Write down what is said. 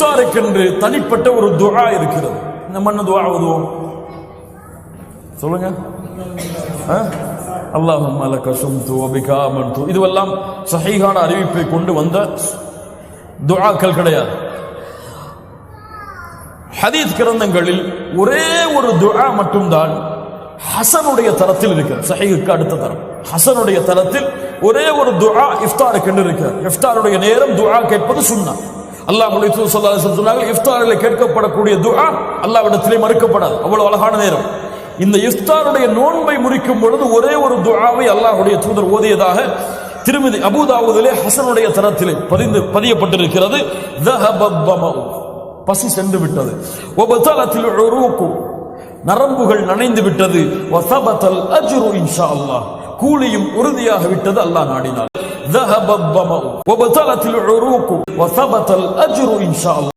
இஃப்தாருக்கென்று தனிப்பட்ட ஒரு துகா இருக்கிறது. நம்ம என்ன துவா ஓதுவோம் சொல்லுங்க. அல்லாஹும் அலக சும்து அபிகா அமன்து இதுவெல்லாம் சஹீஹான அறிவிப்பை கொண்டு வந்த துஆக்கள் கிடையாது. ஹதீஸ் கிரந்தங்களில் ஒரே ஒரு துஆ மட்டும்தான் ஹசனுடைய தரத்தில் இருக்கிறது. சஹீஹுக்கு அடுத்த தரம். ஹசனுடைய தரத்தில் ஒரே ஒரு துஆ இஃப்தாருக்கு என்று இருக்கிறது. இஃப்தாருடைய நேரம் துஆ கேட்பது சுன்னா. அல்லாஹ் முடிச்சு சொல்லா சொன்னாங்க இஃப்தாரில் கேட்கப்படக்கூடிய துஆ அல்லாவிடத்திலே மறுக்கப்படாது. அவ்வளவு அழகான நேரம். இந்த இஃப்தாருடைய நோன்பை முறிக்கும் பொழுது ஒரே ஒரு துஆவை அல்லாஹுடைய தூதர் ஓதியதாக திருமதி அபுதாவுதிலே ஹசனுடைய தரத்திலே பதிந்து பதியப்பட்டிருக்கிறது. பசி சென்று விட்டது நரம்புகள் நனைந்து விட்டது வசபத்தல் அஜுரு இன்ஷா அல்லாஹ். கூலியும் உறுதியாக விட்டது அல்லாஹ் நாடினார் ذهب الظمأ وبطلت العروق وثبت الأجر إن شاء الله